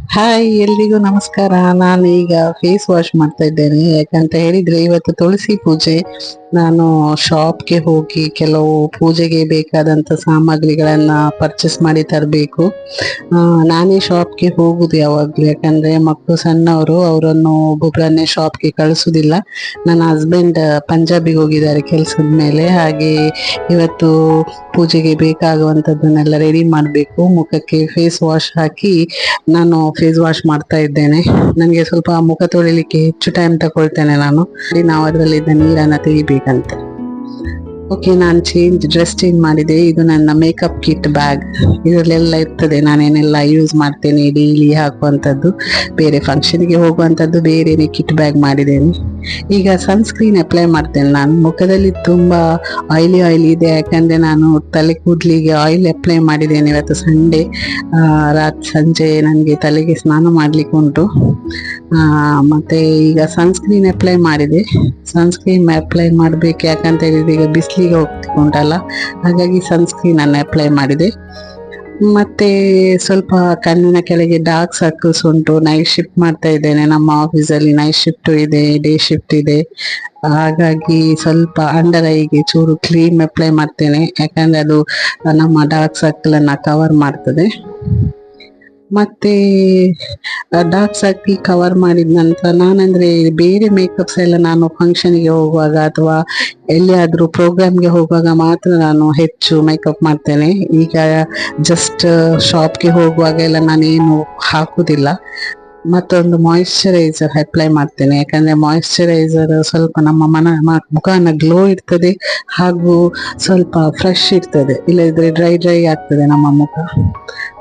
Hi ಎಲ್ರಿಗೂ ನಮಸ್ಕಾರ. ನಾನು ಈಗ ಫೇಸ್ ವಾಶ್ ಮಾಡ್ತಾ ಇದ್ದೇನೆ. ಯಾಕಂತ ಹೇಳಿದ್ರೆ ಇವತ್ತು ತುಳಸಿ ಪೂಜೆ. ನಾನು ಶಾಪ್ಗೆ ಹೋಗಿ ಕೆಲವು ಪೂಜೆಗೆ ಬೇಕಾದಂತ ಸಾಮಗ್ರಿಗಳನ್ನ ಪರ್ಚೇಸ್ ಮಾಡಿ ತರಬೇಕು. ನಾನೇ ಶಾಪ್ಗೆ ಹೋಗುದು ಯಾವಾಗಲೂ. ಯಾಕಂದ್ರೆ ಮಕ್ಕಳು ಸಣ್ಣವರು, ಅವರನ್ನು ಒಬ್ಬೊಬ್ಬರನ್ನೇ ಶಾಪ್ಗೆ ಕಳಿಸುದಿಲ್ಲ. ನನ್ನ ಹಸ್ಬೆಂಡ್ ಪಂಜಾಬಿಗೆ ಹೋಗಿದ್ದಾರೆ ಕೆಲಸದ ಮೇಲೆ. ಹಾಗೆ ಇವತ್ತು ಪೂಜೆಗೆ ಬೇಕಾಗುವಂತದ್ದನ್ನೆಲ್ಲ ರೆಡಿ ಮಾಡಬೇಕು. ಮುಖಕ್ಕೆ ಫೇಸ್ ವಾಶ್ ಹಾಕಿ ನಾನು ಫೇಸ್ ವಾಶ್ ಮಾಡ್ತಾ ಇದ್ದೇನೆ. ನನಗೆ ಸ್ವಲ್ಪ ಮುಖ ತೊಳಿಲಿಕ್ಕೆ ಹೆಚ್ಚು ಟೈಮ್ ತಗೊಳ್ತೇನೆ ನಾನು. ನಾವು ಅದರಲ್ಲಿದ್ದ ನೀರನ್ನ ತೆಗಿಬೇಕಂತೆ ಓಕೆ ನಾನು ಚೇಂಜ್ ಡ್ರೆಸ್ ಚೇಂಜ್ ಮಾಡಿದೆ. ಇದು ನನ್ನ ಮೇಕಪ್ ಕಿಟ್ ಬ್ಯಾಗ್ ಇದರಲ್ಲೆಲ್ಲ ಇರ್ತದೆ. ನಾನೇನೆಲ್ಲ ಯೂಸ್ ಮಾಡ್ತೇನೆ ಡೈಲಿ ಹಾಕುವಂಥದ್ದು. ಬೇರೆ ಫಂಕ್ಷನ್ಗೆ ಹೋಗುವಂಥದ್ದು ಬೇರೆನೇ ಕಿಟ್ ಬ್ಯಾಗ್ ಮಾಡಿದ್ದೇನೆ. ಈಗ ಸನ್ಸ್ಕ್ರೀನ್ ಅಪ್ಲೈ ಮಾಡ್ತೇನೆ ನಾನು. ಮುಖದಲ್ಲಿ ತುಂಬ ಆಯಿಲಿ ಆಯಿಲಿ ಇದೆ. ಯಾಕಂದರೆ ನಾನು ತಲೆ ಕೂದಲಿಗೆ ಆಯಿಲ್ ಅಪ್ಲೈ ಮಾಡಿದ್ದೇನೆ ಇವತ್ತು ಸಂಡೇ. ರಾತ್ ಸಂಜೆ ನನಗೆ ತಲೆಗೆ ಸ್ನಾನ ಮಾಡ್ಲಿಕ್ಕೆ ಉಂಟು. ಮತ್ತೆ ಈಗ ಸನ್ಸ್ಕ್ರೀನ್ ಅಪ್ಲೈ ಮಾಡಿದೆ. ಸನ್ಸ್ಕ್ರೀನ್ ಅಪ್ಲೈ ಮಾಡ್ಬೇಕು ಯಾಕಂತ ಹೇಳಿದ್ರೆ ಈಗ ಬಿಸಿಲಿಗೆ ಹೋಗ್ತಿಕೊಂಡಲ್ಲ ಹಾಗಾಗಿ ಸನ್ಸ್ಕ್ರೀನ್ ಅನ್ನು ಅಪ್ಲೈ ಮಾಡಿದೆ. ಮತ್ತೆ ಸ್ವಲ್ಪ ಕಣ್ಣಿನ ಕೆಳಗೆ ಡಾರ್ಕ್ ಸರ್ಕಲ್ಸ್ ಉಂಟು ನೈಟ್ ಶಿಫ್ಟ್ ಮಾಡ್ತಾ ಇದ್ದೇನೆ. ನಮ್ಮ ಆಫೀಸಲ್ಲಿ ನೈಟ್ ಶಿಫ್ಟ್ ಇದೆ ಡೇ ಶಿಫ್ಟ್ ಇದೆ. ಹಾಗಾಗಿ ಸ್ವಲ್ಪ ಅಂಡರ್ ಐಗೆ ಚೂರು ಕ್ರೀಮ್ ಅಪ್ಲೈ ಮಾಡ್ತೇನೆ. ಯಾಕಂದ್ರೆ ಅದು ನಮ್ಮ ಡಾರ್ಕ್ ಸರ್ಕಲ್ ಅನ್ನ ಕವರ್ ಮಾಡ್ತದೆ. ಮತ್ತೆ ಡಾರ್ಕ್ ಸಾಕಿ ಕವರ್ ಮಾಡಿದ ನಂತರ ನಾನಂದ್ರೆ ಬೇರೆ ಮೇಕಪ್ಸ್ ಎಲ್ಲ ನಾನು ಫಂಕ್ಷನ್ಗೆ ಹೋಗುವಾಗ ಅಥವಾ ಎಲ್ಲಿಯಾದ್ರೂ ಪ್ರೋಗ್ರಾಮ್ಗೆ ಹೋಗುವಾಗ ಮಾತ್ರ ನಾನು ಹೆಚ್ಚು ಮೇಕಪ್ ಮಾಡ್ತೇನೆ. ಈಗ ಜಸ್ಟ್ ಶಾಪ್ಗೆ ಹೋಗುವಾಗ ಎಲ್ಲ ನಾನೇನು ಹಾಕುದಿಲ್ಲ. ಮತ್ತೊಂದು ಮಾಯಿಶ್ಚರೈಸರ್ ಅಪ್ಲೈ ಮಾಡ್ತೇನೆ. ಯಾಕಂದ್ರೆ ಮಾಯಿಶ್ಚರೈಸರ್ ಸ್ವಲ್ಪ ನಮ್ಮ ಮನ ಮುಖನ ಗ್ಲೋ ಇರ್ತದೆ ಹಾಗೂ ಸ್ವಲ್ಪ ಫ್ರೆಶ್ ಇರ್ತದೆ. ಇಲ್ಲದಿದ್ರೆ ಡ್ರೈ ಡ್ರೈ ಆಗ್ತದೆ ನಮ್ಮ ಮುಖ.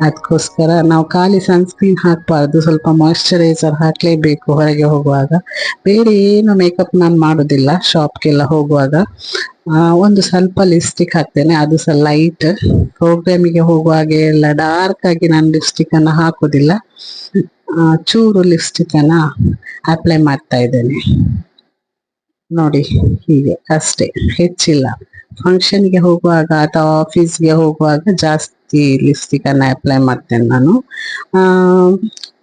ಅದಕ್ಕೋಸ್ಕರ ನಾವು ಖಾಲಿ ಸನ್ಸ್ಕ್ರೀನ್ ಹಾಕಬಾರ್ದು. ಸ್ವಲ್ಪ ಮಾಯಿಶ್ಚರೈಸರ್ ಹಾಕಲೇಬೇಕು ಹೊರಗೆ ಹೋಗುವಾಗ. ಬೇರೆ ಏನು ಮೇಕಪ್ ನಾನು ಮಾಡೋದಿಲ್ಲ ಶಾಪ್ಗೆಲ್ಲ ಹೋಗುವಾಗ. ಒಂದು ಸ್ವಲ್ಪ ಲಿಪ್ಸ್ಟಿಕ್ ಹಾಕ್ತೇನೆ. ಅದು ಸಹ ಲೈಟ್ ಪ್ರೋಗ್ರಾಮಿಗೆ ಹೋಗುವಾಗೆ ಎಲ್ಲ ಡಾರ್ಕ್ ಆಗಿ ನಾನು ಲಿಪ್ಸ್ಟಿಕ್ ಅನ್ನು ಹಾಕುದಿಲ್ಲ. ಚೂರು ಲಿಪ್ಸ್ಟಿಕ್ ಅನ್ನ ಅಪ್ಲೈ ಮಾಡ್ತಾ ಇದ್ದೇನೆ. ನೋಡಿ, ಹೀಗೆ, ಅಷ್ಟೇ, ಹೆಚ್ಚಿಲ್ಲ. ಫಂಕ್ಷನ್ಗೆ ಹೋಗುವಾಗ ಅಥವಾ ಆಫೀಸ್ಗೆ ಹೋಗುವಾಗ ಜಾಸ್ತಿ ಲಿಪ್ಸ್ಟಿಕ್ ಅನ್ನ ಅಪ್ಲೈ ಮಾಡ್ತೇನೆ ನಾನು.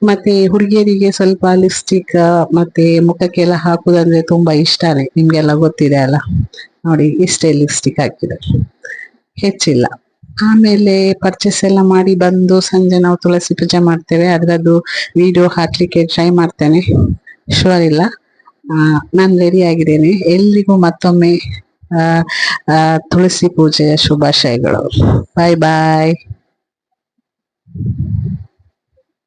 ಮತ್ತೆ ಹುಡುಗಿಯರಿಗೆ ಸ್ವಲ್ಪ ಲಿಪ್ಸ್ಟಿಕ್ ಮತ್ತೆ ಮುಖಕ್ಕೆಲ್ಲ ಹಾಕುದಂದ್ರೆ ತುಂಬಾ ಇಷ್ಟನೇ, ನಿಮ್ಗೆಲ್ಲ ಗೊತ್ತಿದೆ ಅಲ್ಲ? ನೋಡಿ, ಇಷ್ಟೇ ಲಿಪ್ಸ್ಟಿಕ್ ಹಾಕಿದೆ ಹೆಚ್ಚಿಲ್ಲ. ಆಮೇಲೆ ಪರ್ಚೇಸ್ ಎಲ್ಲ ಮಾಡಿ ಬಂದು ಸಂಜೆ ನಾವು ತುಳಸಿ ಪೂಜೆ ಮಾಡ್ತೇವೆ. ಅದ್ರದ್ದು ವಿಡಿಯೋ ಹಾಕ್ಲಿಕ್ಕೆ ಟ್ರೈ ಮಾಡ್ತೇನೆ. ಶೋರ್ ಇಲ್ಲ. ನಾನು ರೆಡಿ ಆಗಿದ್ದೇನೆ. ಎಲ್ರಿಗೂ ಮತ್ತೊಮ್ಮೆ ತುಳಸಿ ಪೂಜೆಯ ಶುಭಾಶಯಗಳು. ಬಾಯ್ ಬಾಯ್